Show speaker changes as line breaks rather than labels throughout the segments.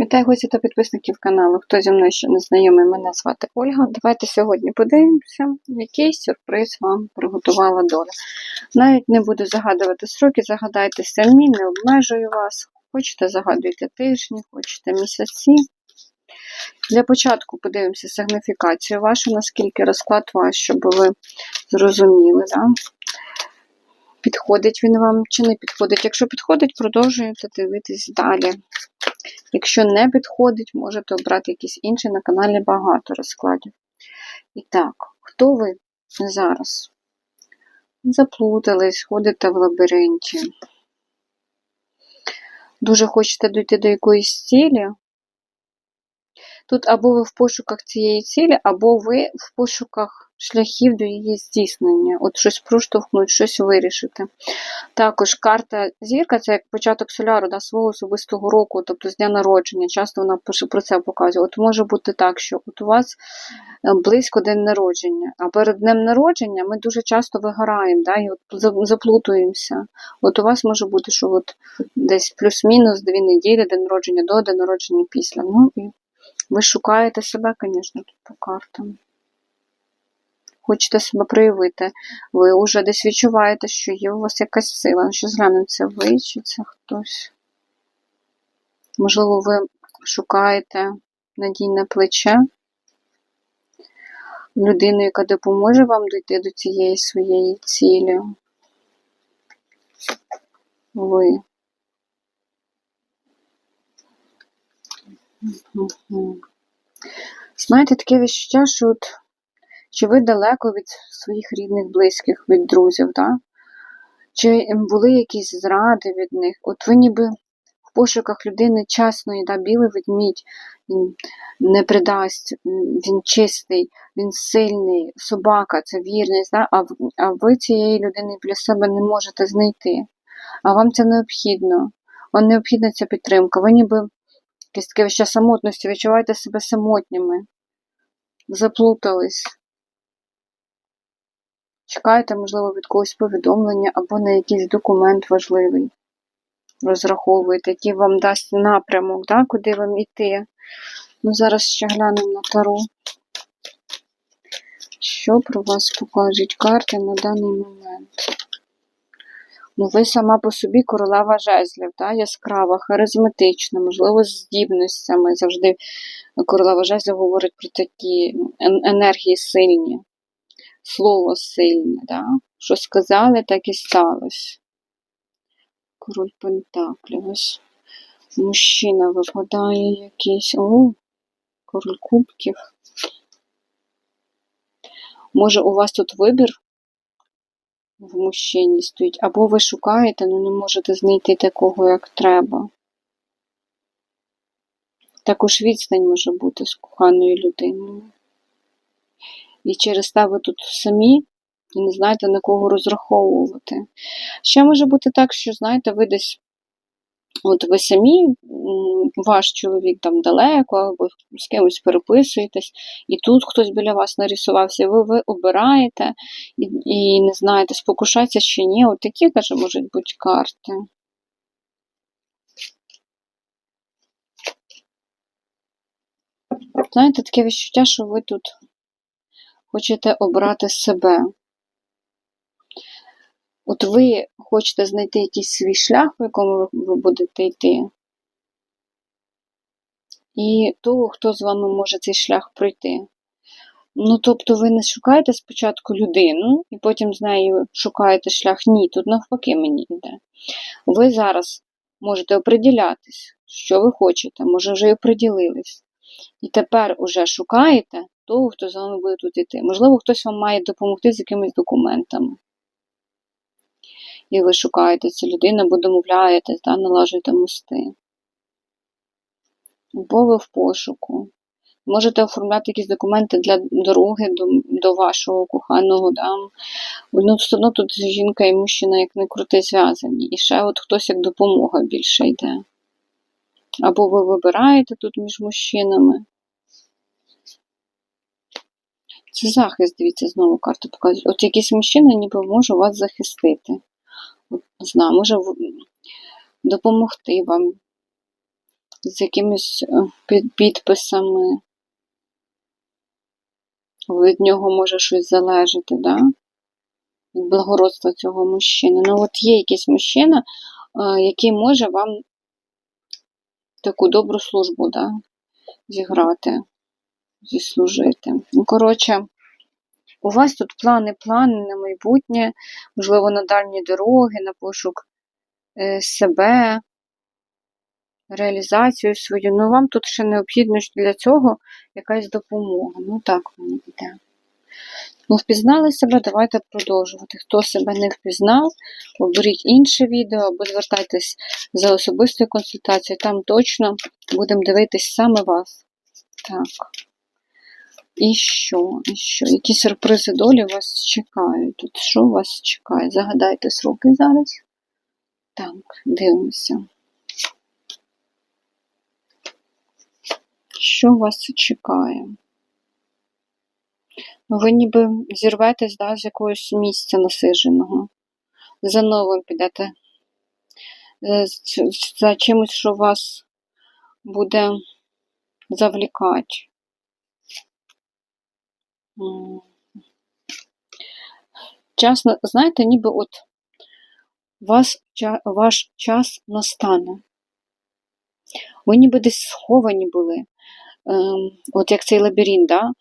Вітаю гості та підписників каналу. Хто зі мною ще не знайомий, мене звати Ольга. Давайте сьогодні подивимося, який сюрприз вам приготувала доля. Навіть не буду загадувати сроки, загадайте самі, не обмежую вас. Хочете загадуйте тижні, хочете місяці. Для початку подивимося сигніфікацію вашу, наскільки розклад ваш, щоб ви зрозуміли. Да? Підходить він вам чи не підходить. Якщо підходить, продовжуєте дивитись далі. Якщо не підходить, можете обрати якийсь інший на каналі багато розкладів. І так, хто ви зараз? Заплутались, ходите в лабіринті. Дуже хочете дійти до якоїсь цілі. Тут або ви в пошуках цієї цілі, або ви в пошуках шляхів до її здійснення. От щось проштовхнути, щось вирішити. Також карта зірка це як початок соляру да, свого особистого року, тобто з дня народження. Часто вона про це показує. От може бути так, що от у вас е, близько день народження, а перед днем народження ми дуже часто вигораємо да, і от заплутуємося. От у вас може бути, що от десь плюс-мінус дві неділі, день народження до, день народження після. Ну і ви шукаєте себе, звісно, по картам хочете себе проявити, ви вже десь відчуваєте, що є у вас якась сила. Ну, що зглянемо, це ви чи це хтось. Можливо, ви шукаєте надійне плече, людину, яка допоможе вам дійти до цієї своєї цілі. Ви. Знаєте, таке відчуття, що от чи ви далеко від своїх рідних, близьких, від друзів, да? чи були якісь зради від них? От ви ніби в пошуках людини чесної, да, білий ведмідь, він не придасть, він чистий, він сильний, собака, це вірність, да? а а ви цієї людини для себе не можете знайти. А вам це необхідно. Вам необхідна ця підтримка. Ви ніби якесь таке самотності, відчуваєте себе самотніми, заплутались. Чекаєте, можливо, від когось повідомлення або на якийсь документ важливий. Розраховуєте, який вам дасть напрямок, да, куди вам йти. Ну, Зараз ще глянемо на тару. Що про вас покажуть карти на даний момент? Ну, ви сама по собі королева жезлів, да? яскрава, харизматична, можливо, з здібностями. Завжди королева жезлів говорить про такі енергії сильні слово сильне, да? що сказали, так і сталося. Король Пентаклів. Ось мужчина випадає якийсь. О, король кубків. Може, у вас тут вибір в мужчині стоїть, або ви шукаєте, але не можете знайти такого, як треба. Також відстань може бути з коханою людиною. І через те ви тут самі і не знаєте на кого розраховувати. Ще може бути так, що, знаєте, ви десь. От ви самі, ваш чоловік там далеко, або з кимось переписуєтесь, і тут хтось біля вас нарисувався, ви ви обираєте і і не знаєте, спокушатися чи ні. От такі, каже, можуть бути карти. Знаєте, таке відчуття, що ви тут хочете обрати себе. От ви хочете знайти якийсь свій шлях, в якому ви будете йти, і того, хто з вами може цей шлях пройти. Ну, тобто, ви не шукаєте спочатку людину, і потім з нею шукаєте шлях. Ні, тут навпаки мені йде. Ви зараз можете оприділятись, що ви хочете, може вже й оприділились. І тепер уже шукаєте того, хто з вами буде тут йти. Можливо, хтось вам має допомогти з якимись документами. І ви шукаєте цю людину, або домовляєтесь, да, налажуєте мости. Або ви в пошуку. Можете оформляти якісь документи для дороги до до вашого коханого. Да? Ну, все одно тут жінка і мужчина як не крути зв'язані. І ще от хтось як допомога більше йде. Або ви вибираєте тут між мужчинами. Це захист, дивіться, знову карти показують. От якийсь мужчина ніби може вас захистити. От, Не знаю, може допомогти вам. з якимись е, підписами. Від нього може щось залежати, да? від благородства цього мужчини. Ну, от є якийсь мужчина, е, який може вам таку добру службу да? зіграти, зіслужити. Ну, коротше, у вас тут плани, плани на майбутнє, можливо, на дальні дороги, на пошук е, себе, реалізацію свою. Ну, вам тут ще необхідно для цього якась допомога. Ну, так воно йде. Ну, впізнали себе, давайте продовжувати. Хто себе не впізнав, оберіть інше відео або звертайтесь за особистою консультацією. Там точно будемо дивитись саме вас. Так. І що? І що? Які сюрпризи долі вас чекають? Тут що вас чекає? Загадайте сроки зараз. Так, дивимося. Що вас чекає? Ну, Ви ніби зірветесь да, з якогось місця насиженого. За новим підете. Е, За чимось, що вас буде завлікати. Час, знаєте, ніби от вас, ваш час настане. Ви ніби десь сховані були. Ем, от як цей лабіринт, да?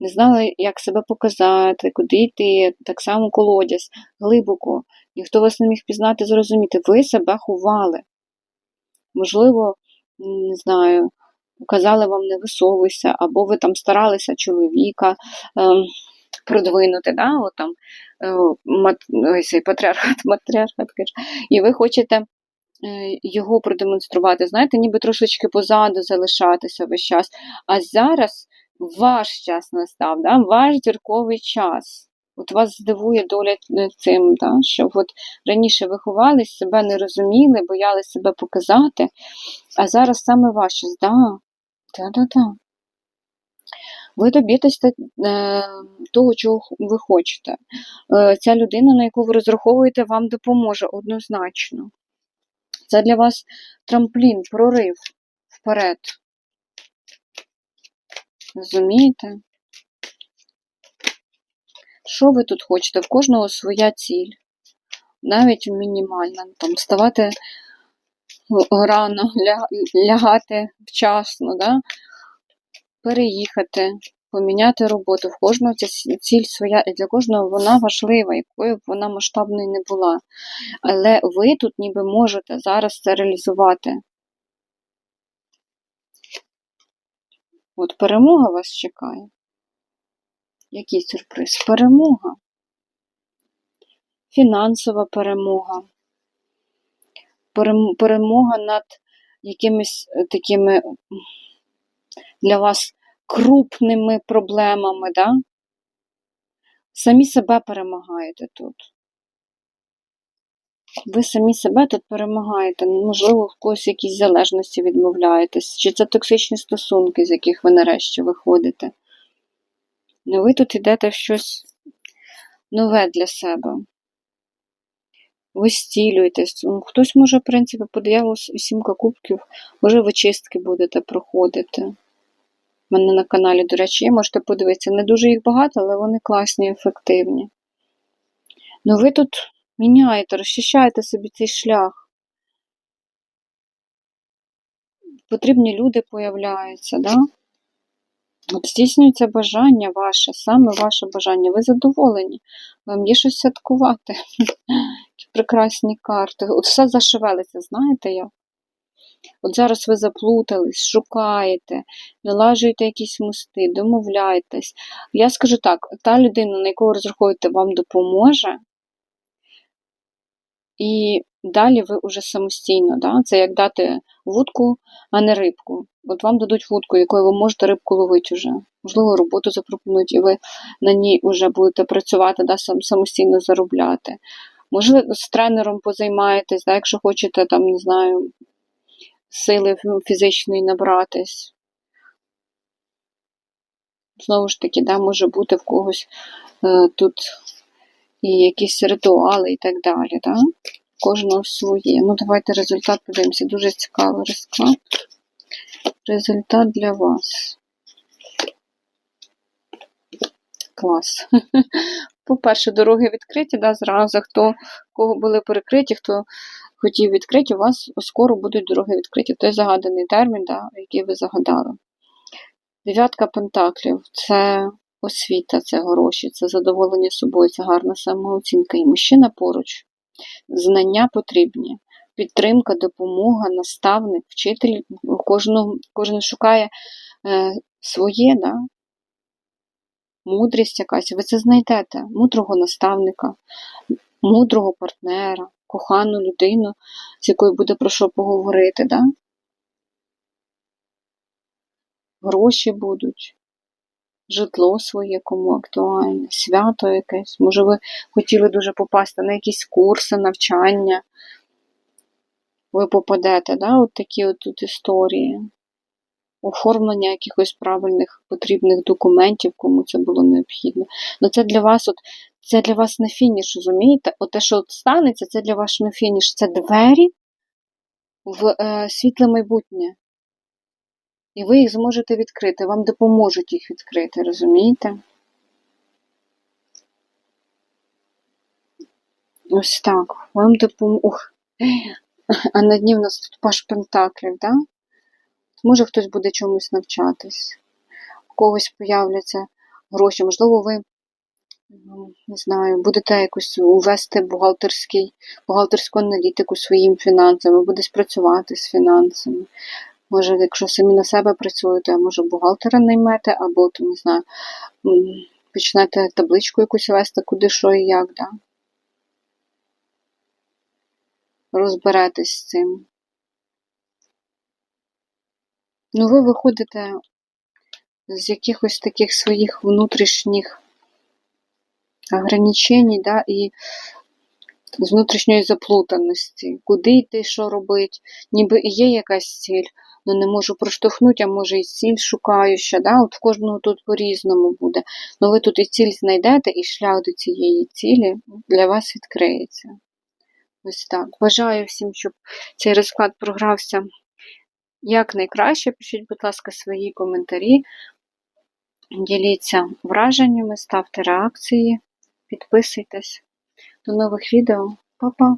не знали, як себе показати, куди йти, так само колодязь, глибоко. Ніхто вас не міг пізнати, зрозуміти. Ви себе ховали. Можливо, не знаю, казали вам не висовуйся, або ви там старалися чоловіка ем, продвинути, да? От там, е, мат, цей патріархат, матріархат, і ви хочете е, його продемонструвати, знаєте, ніби трошечки позаду залишатися весь час. А зараз ваш час настав, да? ваш зірковий час. От вас здивує доля е, цим, да? що от раніше ви ховались, себе не розуміли, боялись себе показати, а зараз саме ваш час. Да, да, да, да. Ви доб'єтесь те- е, того, чого ви хочете. Е, Ця людина, на яку ви розраховуєте, вам допоможе однозначно. Це для вас трамплін, прорив вперед. Розумієте? Що ви тут хочете? В кожного своя ціль. Навіть мінімальна. Там вставати рано, ля- лягати вчасно, да? переїхати, поміняти роботу. В кожного ця ціль своя, і для кожного вона важлива, якою б вона масштабною не була. Але ви тут ніби можете зараз це реалізувати. От перемога вас чекає. Який сюрприз? Перемога. Фінансова перемога. Перемога над якимись е, такими для вас крупними проблемами, да? Самі себе перемагаєте тут. Ви самі себе тут перемагаєте. Можливо, в когось якісь залежності відмовляєтесь. Чи це токсичні стосунки, з яких ви нарешті виходите. Ну, ви тут йдете в щось нове для себе. Ви стілюєтесь. Ну, Хтось може, в принципі, по дияволу сімка кубків, може ви чистки будете проходити. У мене на каналі, до речі, є, можете подивитися. Не дуже їх багато, але вони класні і ефективні. Ну ви тут міняєте, розчищаєте собі цей шлях. Потрібні люди появляються, да? Здійснюється бажання ваше, саме ваше бажання. Ви задоволені. Вам є щось святкувати. Прекрасні карти. От все зашевелиться, знаєте як? От зараз ви заплутались, шукаєте, налажуєте якісь мости, домовляєтесь. Я скажу так: та людина, на яку ви розраховуєте, вам допоможе. І далі ви вже самостійно. Да? Це як дати вудку, а не рибку. От вам дадуть вудку, якою ви можете рибку ловити вже. Можливо, роботу запропонують, і ви на ній вже будете працювати, да, сам, самостійно заробляти. Можливо, з тренером позаймаєтесь, да, якщо хочете, там, не знаю, сили фізичної набратись. Знову ж таки, да, може бути в когось е, тут і якісь ритуали і так далі. Да? Кожного своє. Ну, давайте результат подивимося. Дуже цікавий розклад. результат для вас. Клас. По-перше, дороги відкриті, да, зразу. Хто кого були перекриті, хто хотів відкриті, у вас скоро будуть дороги відкриті. Той загаданий термін, да, який ви загадали. Дев'ятка пентаклів це освіта, це гроші, це задоволення собою, це гарна самооцінка. І мужчина поруч. Знання потрібні. Підтримка, допомога, наставник, вчитель. Кожного, кожен шукає е, своє, да? мудрість якась. Ви це знайдете. Мудрого наставника, мудрого партнера, кохану людину, з якою буде про що поговорити. Да? Гроші будуть, житло своє кому актуальне, свято якесь. Може, ви хотіли дуже попасти на якісь курси, навчання. Ви попадете, да? от такі от тут історії. Оформлення якихось правильних потрібних документів, кому це було необхідно. Ну це для вас, от це для вас не фініш, розумієте? От те, що от станеться, це для вас не фініш. Це двері в е, світле майбутнє. І ви їх зможете відкрити, вам допоможуть їх відкрити, розумієте? Ось так. Вам допомог. А на дні в нас тут паш пентаклів, да? Може хтось буде чомусь навчатись, у когось появляться гроші, можливо, ви, ну, не знаю, будете якось увести бухгалтерський, бухгалтерську аналітику своїм фінансами, будете працювати з фінансами. Може, якщо самі на себе працюєте, а може бухгалтера наймете, або, то, не знаю, почнете табличку якусь вести, куди що і як, да? Розберетесь з цим. Ну, ви виходите з якихось таких своїх внутрішніх ограничень, да, і з внутрішньої заплутаності. Куди йти, що робити, ніби і є якась ціль, але не можу проштовхнути, а може і ціль шукаю ще. Да? От в кожного тут по-різному буде. Ну ви тут і ціль знайдете, і шлях до цієї цілі для вас відкриється. Ось так. Бажаю всім, щоб цей розклад програвся як найкраще. Пишіть, будь ласка, свої коментарі. Діліться враженнями, ставте реакції, підписуйтесь. До нових відео. Па-па!